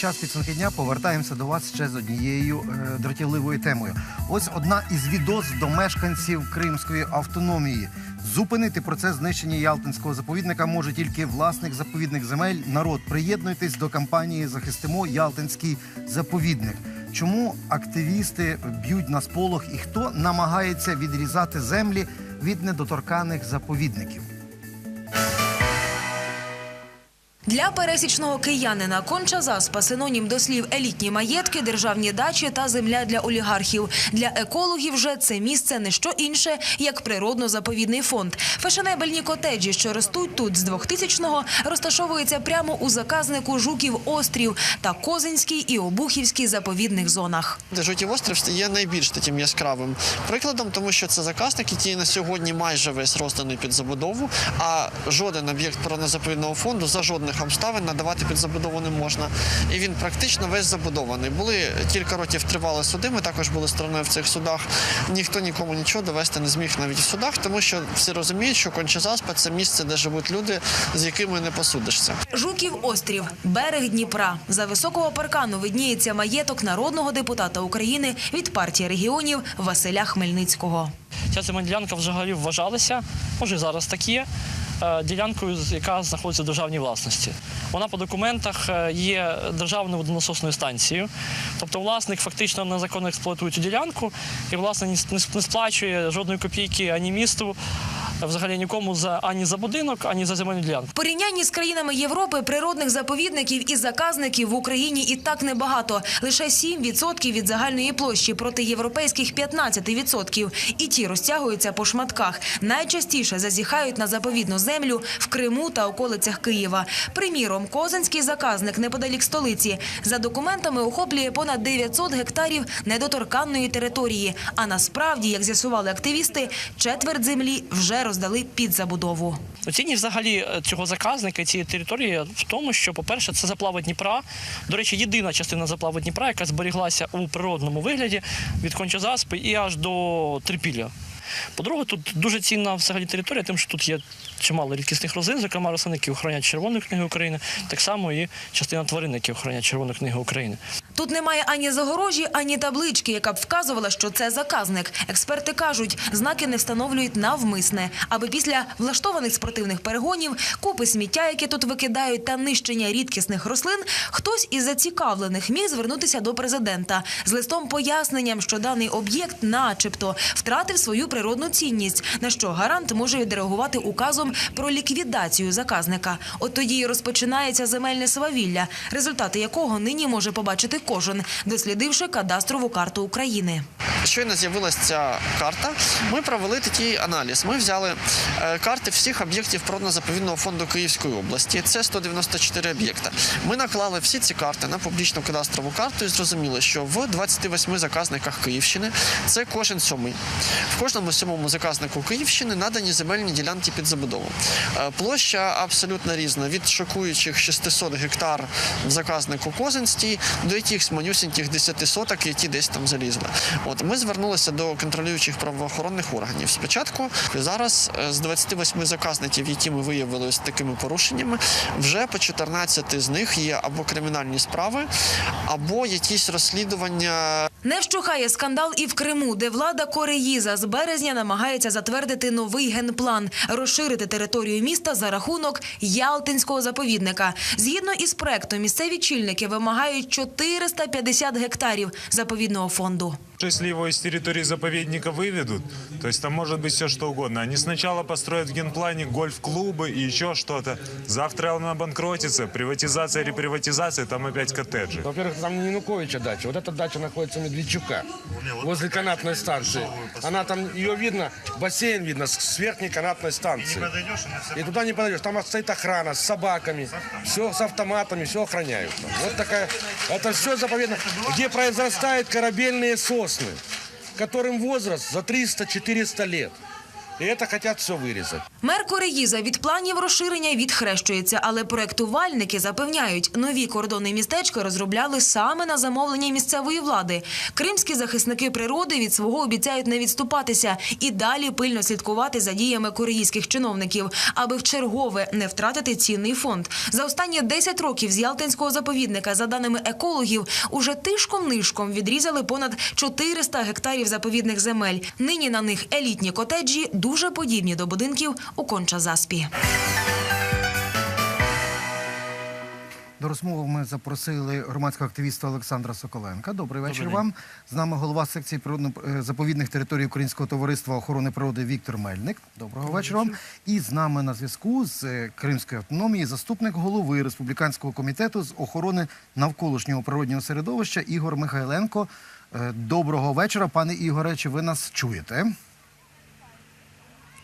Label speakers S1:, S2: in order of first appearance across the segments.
S1: час підсумки дня повертаємося до вас ще з однією е, дратівливою темою. Ось одна із відоз до мешканців Кримської автономії. Зупинити процес знищення Ялтинського заповідника може тільки власник заповідних земель. Народ, приєднуйтесь до кампанії Захистимо Ялтинський заповідник. Чому активісти б'ють на сполох і хто намагається відрізати землі від недоторканих заповідників?
S2: Для пересічного киянина конча заспа синонім до слів елітні маєтки, державні дачі та земля для олігархів. Для екологів же це місце не що інше, як природно-заповідний фонд. Фешенебельні котеджі, що ростуть тут з 2000-го, розташовуються прямо у заказнику Жуків острів та Козинський і Обухівський заповідних зонах.
S3: Жутів острів є найбільш таким яскравим прикладом, тому що це заказник, який на сьогодні майже весь розданий під забудову, а жоден об'єкт природно-заповідного фонду за жодних обставин надавати під забудову не можна. І він практично весь забудований. Були кілька років тривали суди. Ми також були стороною в цих судах. Ніхто нікому нічого довести не зміг навіть в судах, тому що всі розуміють, що Кончезаспа – це місце, де живуть люди, з якими не посудишся.
S2: Жуків острів, берег Дніпра. За високого паркану видніється маєток народного депутата України від партії регіонів Василя Хмельницького.
S4: Ця земельна ділянка взагалі вважалася, може зараз так є, ділянкою, яка знаходиться в державній власності. Вона по документах е, є державною водонасосною станцією. Тобто власник фактично незаконно експлуатує цю ділянку і власне не сплачує жодної копійки ані місту, е, взагалі нікому за ані за будинок, ані за земельну ділянку.
S2: Порівнянні з країнами Європи природних заповідників і заказників в Україні і так небагато. Лише 7% від загальної площі проти європейських 15%. І ті розтягуються по шматках. Найчастіше зазіхають на заповідну землю в Криму та околицях Києва. Приміром, Козинський заказник неподалік столиці за документами охоплює понад 900 гектарів недоторканної території. А насправді, як з'ясували активісти, четверть землі вже роздали під забудову.
S4: Цінність взагалі е, цього заказника, цієї території в тому, що, по-перше, це заплава Дніпра. До речі, єдина частина заплави Дніпра, яка зберіглася у природному вигляді від Кончазаспи і аж до Трипілля. По-друге, тут дуже цінна взагалі територія, тим, що тут є чимало рідкісних рослин, зокрема рослин, які охоронять Червоної книги України, так само і частина тварин, які охоронять Червону книгу України.
S2: Тут немає ані загорожі, ані таблички, яка б вказувала, що це заказник. Експерти кажуть, знаки не встановлюють навмисне, аби після влаштованих спортивних перегонів, купи сміття, які тут викидають, та нищення рідкісних рослин, хтось із зацікавлених міг звернутися до президента з листом поясненням, що даний об'єкт, начебто, втратив свою природну цінність, на що гарант може відреагувати указом про ліквідацію заказника. От тоді і розпочинається земельне свавілля, результати якого нині може побачити кожен, дослідивши кадастрову карту України.
S3: Щойно з'явилася ця карта. Ми провели такий аналіз. Ми взяли е, карти всіх об'єктів природно-заповідного фонду Київської області. Це 194 об'єкта. Ми наклали всі ці карти на публічну кадастрову карту і зрозуміли, що в 28 заказниках Київщини це кожен сьомий. В кожному сьомому заказнику Київщини надані земельні ділянки під забудову. Е, Площа абсолютно різна від шокуючих 600 гектар в заказнику Козинський до якихось манюсіньких 10 соток, які десь там залізли. От ми звернулися до контролюючих правоохоронних органів. Спочатку зараз е, з 28 заказників, які ми виявили з такими порушеннями, вже по 14 з них є або кримінальні справи, або якісь розслідування
S2: Не вщухає скандал і в Криму, де влада Кореїза з березня намагається затвердити новий генплан, розширити територію міста за рахунок Ялтинського заповідника. Згідно із проектом, місцеві чільники вимагають 450 гектарів заповідного фонду.
S5: Если его из территории заповедника выведут, то есть там может быть все что угодно. Они сначала построят в генплане гольф-клубы и еще что-то. Завтра он обанкротится, приватизация, реприватизация, там опять коттеджи.
S6: Во-первых, там не Януковича дача. Вот эта дача находится у Медведчука, возле канатной станции. Она там, ее видно, бассейн видно с верхней канатной станции. И туда не подойдешь. Там стоит охрана с собаками, все с автоматами, все охраняют. Вот такая, это все заповедно, где произрастают корабельные сосны, которым возраст за 300-400 лет. И это хотят все вырезать.
S2: Мер Кореїза від планів розширення відхрещується, але проектувальники запевняють, нові кордони містечка розробляли саме на замовлення місцевої влади. Кримські захисники природи від свого обіцяють не відступатися і далі пильно слідкувати за діями кореїзьких чиновників, аби в чергове не втратити цінний фонд. За останні 10 років з Ялтинського заповідника, за даними екологів, уже тишком-нишком відрізали понад 400 гектарів заповідних земель. Нині на них елітні котеджі дуже подібні до будинків у Конча-Заспі.
S1: До розмови ми запросили громадського активіста Олександра Соколенка. Добрий вечір вам. З нами голова секції природно-заповідних територій Українського товариства охорони природи Віктор Мельник. Доброго вечора вам. І з нами на зв'язку з е, Кримської автономії заступник голови Республіканського комітету з охорони навколишнього природнього середовища Ігор Михайленко. Е, Доброго вечора, пане Ігоре. Чи ви нас чуєте?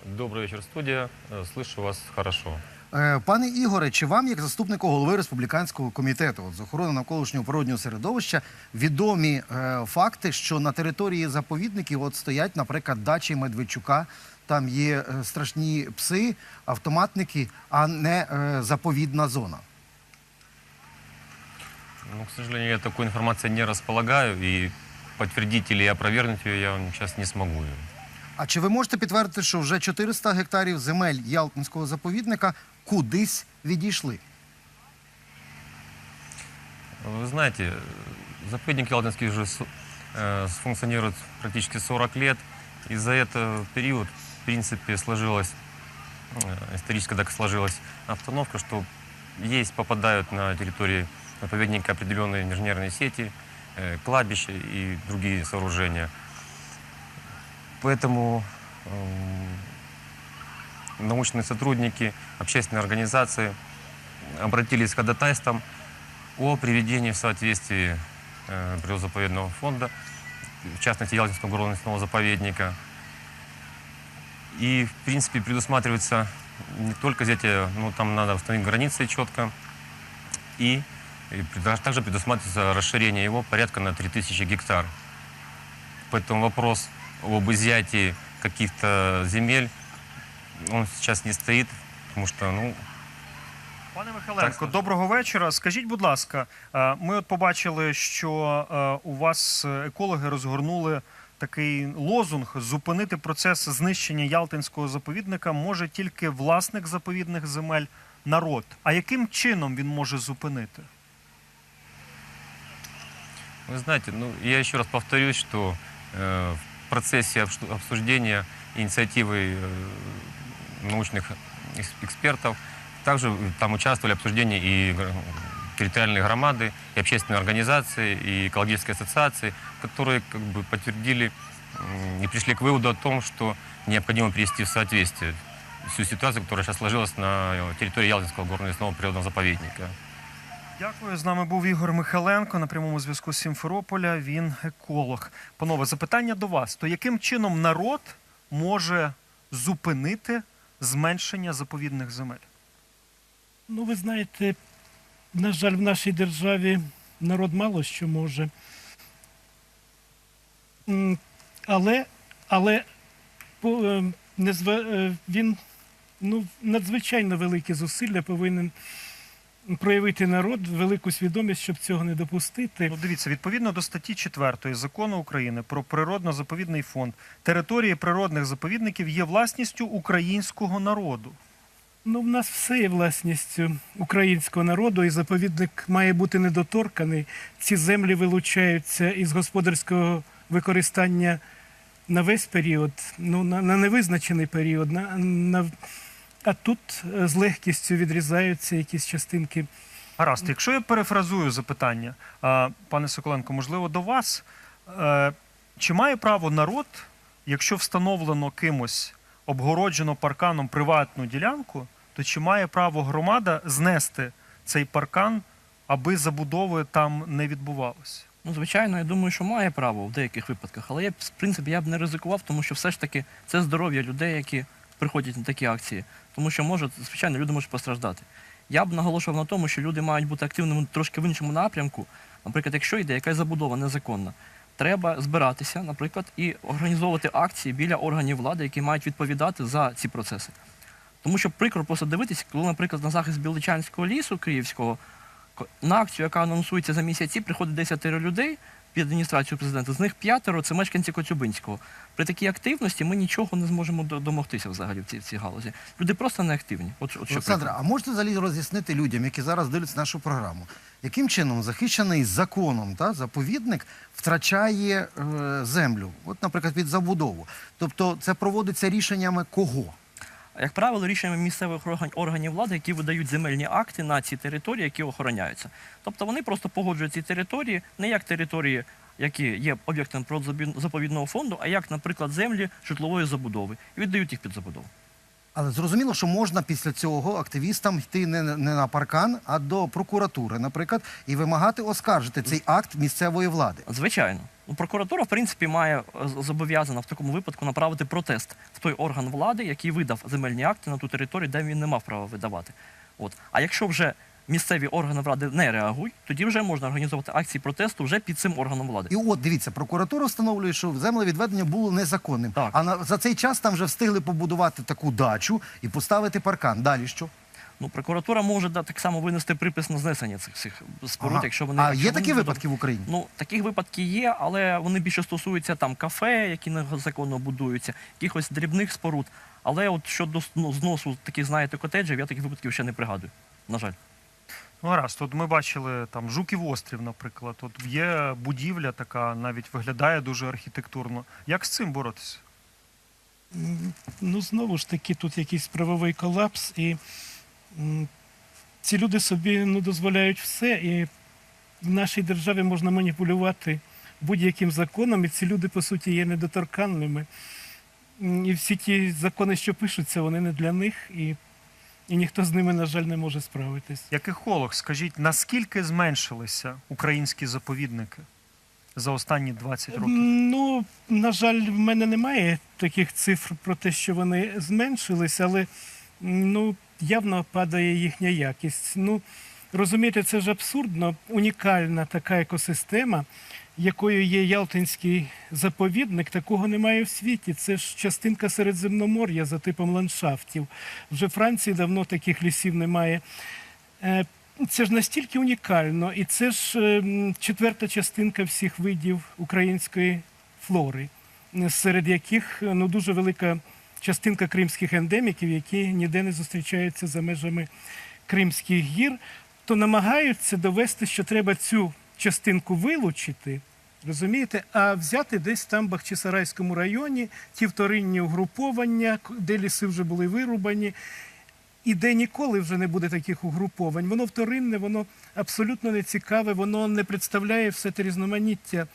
S7: Добрый вечер, студия. Э, Слышу вас хорошо.
S1: Е, Пане Ігоре, чи вам, як заступнику голови республіканського комітету от, з охорони навколишнього природнього середовища, відомі е, факти, що на території заповідників от стоять, наприклад, дачі Медведчука, там є е, страшні пси, автоматники, а не е, заповідна зона?
S7: Ну, к сожалению, я такой информацией не располагаю, и подтвердить или опровергнуть ее я вам сейчас не смогу.
S1: А чи ви можете підтвердити, що вже 400 гектарів земель Ялтинського заповідника кудись відійшли?
S7: Вы знаете, э, заповедник Ялтинский уже с- э, функционирует практически 40 лет, и за этот период, в принципе, сложилась, э, исторически так сложилась обстановка, что есть, попадают на территории заповедника определенные инженерные сети, э, кладбища и другие сооружения. Поэтому эм, научные сотрудники, общественные организации обратились к ходатайствам о приведении в соответствии э, природозаповедного фонда, в частности, Ялтинского горного заповедника. И, в принципе, предусматривается не только взятие, ну, там надо установить границы четко, и, и также предусматривается расширение его порядка на 3000 гектар. Поэтому вопрос об изъятии каких-то земель, он сейчас не стоит, потому что, ну,
S8: Пане Михайленко, доброго вечора. Скажіть, будь ласка, е, ми от побачили, що е, у вас е, екологи розгорнули такий лозунг зупинити процес знищення Ялтинського заповідника може тільки власник заповідних земель народ. А яким чином він може зупинити?
S7: Вы знаете, ну, я еще раз повторюсь, что э, в процессе обсуждения инициативы э, научных экспертов также там участвовали в обсуждении и территориальные громады, и общественные организации, и экологические ассоциации, которые как бы подтвердили и пришли к выводу о том, что необходимо привести в соответствие всю ситуацию, которая сейчас сложилась на территории Ялтинского горно-лесного природного заповедника.
S8: Дякую. З нами був Ігор Михайленко на прямому зв'язку з Сімферополя. Він еколог. Панове, запитання до вас: то яким чином народ може зупинити зменшення заповідних земель?
S9: Ну, ви знаєте, на жаль, в нашій державі народ мало що може. Але, але е, е, він ну, надзвичайно великі зусилля повинен проявити народ, велику свідомість, щоб цього не допустити.
S8: Ну, дивіться, відповідно до статті 4 закону України про природно-заповідний фонд, території природних заповідників є власністю українського народу.
S9: Ну, в нас все є власністю українського народу, і заповідник має бути недоторканий. Ці землі вилучаються із господарського використання на весь період, ну, на, на невизначений період. На, на, а тут е, з легкістю відрізаються якісь частинки.
S8: Гаразд, якщо я перефразую запитання, пане Соколенко, можливо, до вас. Е, Чи має право народ, якщо встановлено кимось обгороджено парканом приватну ділянку, то чи має право громада знести цей паркан, аби забудови там не відбувалося?
S4: Ну, звичайно, я думаю, що має право в деяких випадках, але я в принципі, я б не ризикував, тому що все ж таки це здоров'я людей, які приходять на такі акції. Тому що може, звичайно, люди можуть постраждати. Я б наголошував на тому, що люди мають бути активними трошки в іншому напрямку. Наприклад, якщо йде якась забудова незаконна, треба збиратися, наприклад, і організовувати акції біля органів влади, які мають відповідати за ці процеси. Тому що прикро просто дивитися, коли, наприклад, на захист Біличанського лісу Київського на акцію, яка анонсується за місяці, приходить 10 людей під адміністрацію президента. З них п'ятеро це мешканці Коцюбинського. При такій активності ми нічого не зможемо домогтися взагалі в цій, в цій галузі. Люди просто не активні. От, от
S1: Олександра, а можете взагалі роз'яснити людям, які зараз дивляться нашу програму, яким чином захищений законом та заповідник втрачає е, землю, от, наприклад, під забудову? Тобто це проводиться рішеннями кого?
S4: Як правило, рішеннями місцевих органів влади, які видають земельні акти на ці території, які охороняються. Тобто вони просто погоджують ці території не як території, які є об'єктом природозаповідного фонду, а як, наприклад, землі житлової забудови і віддають їх під забудову.
S1: Але зрозуміло, що можна після цього активістам йти не, не на паркан, а до прокуратури, наприклад, і вимагати оскаржити цей акт місцевої влади.
S4: Звичайно. Ну, прокуратура, в принципі, має е, зобов'язана в такому випадку направити протест в той орган влади, який видав земельні акти на ту територію, де він не мав права видавати. От. А якщо вже місцеві органи влади не реагують, тоді вже можна організовувати акції протесту вже під цим органом влади.
S1: І от дивіться, прокуратура встановлює, що землевідведення було незаконним.
S4: Так.
S1: А на за цей час там вже встигли побудувати таку дачу і поставити паркан. Далі що?
S4: Ну, прокуратура може да, так само винести припис на знесення цих всіх споруд,
S1: Ага.
S4: якщо вони
S1: а
S4: якщо
S1: є
S4: вони
S1: такі
S4: не
S1: випадки в Україні?
S4: Ну, таких випадків є, але вони більше стосуються там кафе, які незаконно будуються, якихось дрібних споруд. Але от щодо ну, зносу таких, знаєте, котеджів, я таких випадків ще не пригадую. На жаль.
S8: Ну, гаразд, от ми бачили там Жуків острів, наприклад. От є будівля така, навіть виглядає дуже архітектурно. Як з цим боротися?
S9: Ну, знову ж таки, тут якийсь правовий колапс, і ці люди собі ну, дозволяють все, і в нашій державі можна маніпулювати будь-яким законом, і ці люди, по суті, є недоторканними. І всі ті закони, що пишуться, вони не для них, і, і ніхто з ними, на жаль, не може справитись.
S8: Як еколог, скажіть, наскільки зменшилися українські заповідники за останні 20 років?
S9: Ну, на жаль, в мене немає таких цифр про те, що вони зменшились, але ну, явно падає їхня якість. Ну, розумієте, це ж абсурдно. Унікальна така екосистема, якою є Ялтинський заповідник, такого немає в світі. Це ж частинка Середземномор'я за типом ландшафтів. Вже Франції давно таких лісів немає. Е, Це ж настільки унікально, і це ж е, четверта частинка всіх видів української флори, серед яких е, ну, дуже велика частинка кримських ендеміків, які ніде не зустрічаються за межами Кримських гір, то намагаються довести, що треба цю частинку вилучити. Розумієте, а взяти десь там в Бахчисарайському районі ті вторинні угруповання, де ліси вже були вирубані, і де ніколи вже не буде таких угруповань. Воно вторинне, воно абсолютно не цікаве, воно не представляє все те різноманіття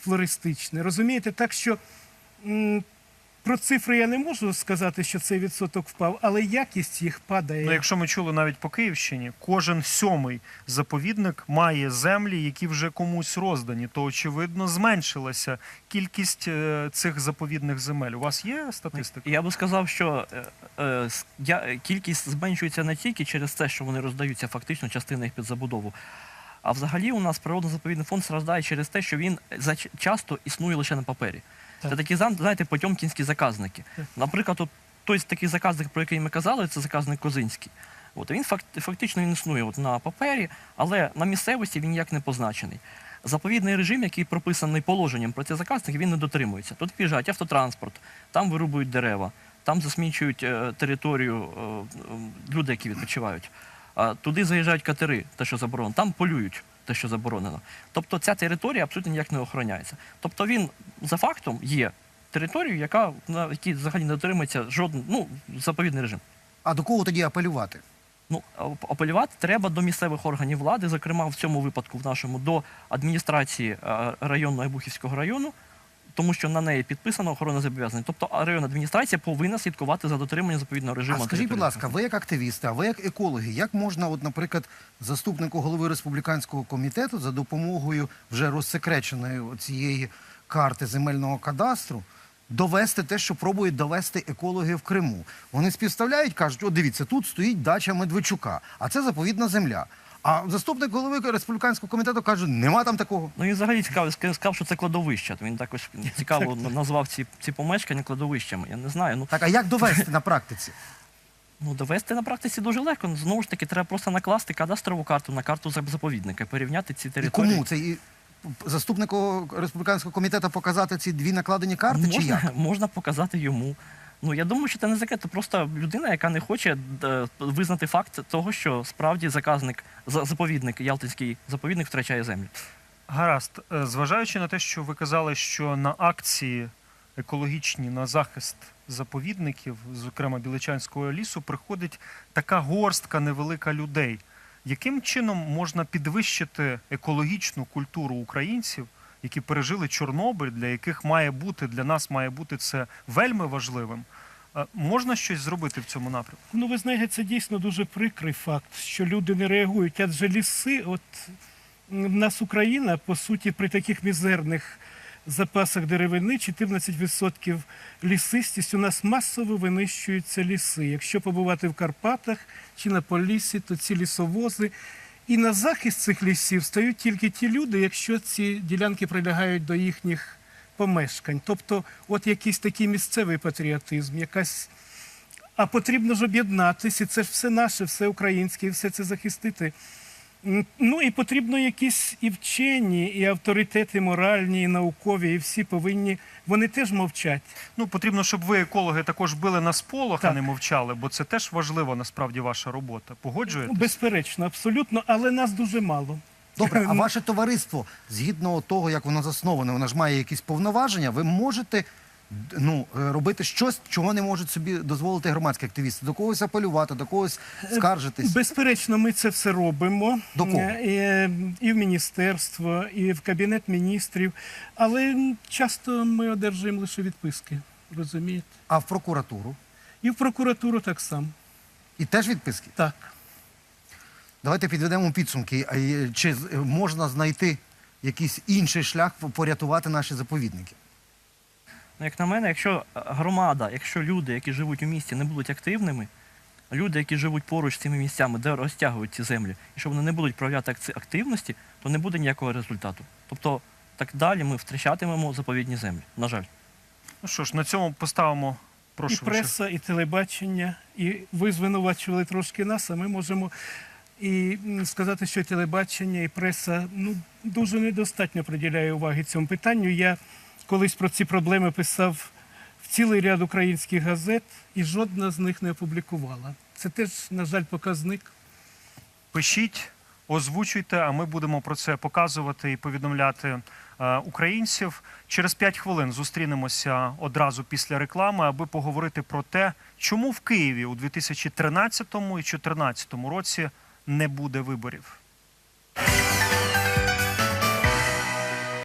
S9: флористичне. Розумієте, так що про цифри я не можу сказати, що цей відсоток впав, але якість їх падає.
S8: Ну, якщо ми чули навіть по Київщині, кожен сьомий заповідник має землі, які вже комусь роздані, то очевидно зменшилася кількість е, цих заповідних земель. У вас є статистика?
S4: Я би сказав, що е, е, е, кількість зменшується не тільки через те, що вони роздаються фактично частина їх під забудову. А взагалі у нас природно-заповідний фонд страждає через те, що він за часто існує лише на папері. Це такі знаєте, потьомкінські заказники. Наприклад, от той такий заказник, про який ми казали, це заказник Козинський. От він факт, фактично він існує от на папері, але на місцевості він ніяк не позначений. Заповідний режим, який прописаний положенням про ці заказники, він не дотримується. Тут приїжджають автотранспорт, там вирубують дерева, там засмічують е, територію е, люди, які відпочивають. Туди заїжджають катери, те, що заборонено, там полюють те, що заборонено. Тобто ця територія абсолютно ніяк не охороняється. Тобто він за фактом є територією, яка на якій взагалі не дотримується жоден ну, заповідний режим.
S1: А до кого тоді апелювати?
S4: Ну, апелювати треба до місцевих органів влади, зокрема в цьому випадку, в нашому, до адміністрації районного Айбухівського району, тому що на неї підписано охорона зобов'язань. Тобто районна адміністрація повинна слідкувати за дотриманням заповідного режиму.
S1: А скажіть, будь ласка, ви як активісти, а ви як екологи, як можна, от, наприклад, заступнику голови республіканського комітету за допомогою вже розсекреченої цієї карти земельного кадастру довести те, що пробують довести екологи в Криму? Вони співставляють, кажуть, от дивіться, тут стоїть дача Медведчука, а це заповідна земля. А заступник голови республіканського комітету каже, нема там такого.
S4: Ну і взагалі цікаво, сказав, що це кладовище. Він також цікаво назвав ці, ці помешкання кладовищами. Я не знаю. Ну,
S1: Так, а як довести на практиці?
S4: ну довести на практиці дуже легко. Знову ж таки, треба просто накласти кадастрову карту на карту заповідника, порівняти ці
S1: І
S4: території.
S1: кому? Це і заступнику республіканського комітету показати ці дві накладені карти, чи як?
S4: можна показати йому. Ну я думаю, що це не закрито. Це просто людина, яка не хоче е, визнати факт того, що справді заказник, заповідник, Ялтинський заповідник втрачає землю.
S8: Гаразд, Е, зважаючи на те, що ви казали, що на акції екологічні на захист заповідників, зокрема Біличанського лісу, приходить така горстка невелика людей. Яким чином можна підвищити екологічну культуру українців, які пережили Чорнобиль, для яких має бути для нас має бути це вельми важливим? Е, Можна щось зробити в цьому напрямку?
S9: Ну, ви знаєте, це дійсно дуже прикрий факт, що люди не реагують. Адже ліси, от в нас Україна, по суті, при таких мізерних запасах деревини, 14% лісистість, у нас масово винищуються ліси. Якщо побувати в Карпатах чи на Поліссі, то ці лісовози. І на захист цих лісів стають тільки ті люди, якщо ці ділянки прилягають до їхніх помешкань. Тобто, от якийсь такий місцевий патріотизм, якась а потрібно ж об'єднатися, це ж все наше, все українське, і все це захистити. Ну і потрібно якісь і вчені, і авторитети моральні, і наукові, і всі повинні. Вони теж мовчать.
S8: Ну, потрібно, щоб ви, екологи, також били на сполох, а не мовчали, бо це теж важливо насправді ваша робота. Погоджуєте?
S9: Ну, Безперечно, абсолютно, але нас дуже мало.
S1: Добре, а ваше товариство, згідно того, як воно засноване, воно ж має якісь повноваження, ви можете ну, е, робити щось, чого не можуть собі дозволити громадські активісти. До когось апелювати, до когось скаржитись.
S9: Безперечно, ми це все робимо.
S1: До кого?
S9: Е, І в міністерство, і в кабінет міністрів. Але часто ми одержуємо лише відписки. Розумієте?
S1: А в прокуратуру.
S9: І в прокуратуру так само.
S1: І теж відписки.
S9: Так.
S1: Давайте підведемо підсумки. Чи можна знайти якийсь інший шлях порятувати наші заповідники?
S4: Ну, як на мене, якщо е, громада, якщо люди, які живуть у місті, не будуть активними, люди, які живуть поруч з цими місцями, де розтягують ці землі, якщо вони не будуть проявляти активності, то не буде ніякого результату. Тобто так далі ми втрачатимемо заповідні землі. На жаль.
S8: Ну що ж, на цьому поставимо. Прошу
S9: і преса, і телебачення, і ви звинувачували трошки нас, а ми можемо і сказати, що і телебачення, і преса ну, дуже недостатньо приділяє уваги цьому питанню. Я колись про ці проблеми писав в цілий ряд українських газет, і жодна з них не опублікувала. Це теж, на жаль, показник.
S8: Пишіть, озвучуйте, а ми будемо про це показувати і повідомляти е, українців. Через 5 хвилин зустрінемося одразу після реклами, аби поговорити про те, чому в Києві у 2013 і 2014 році не буде виборів.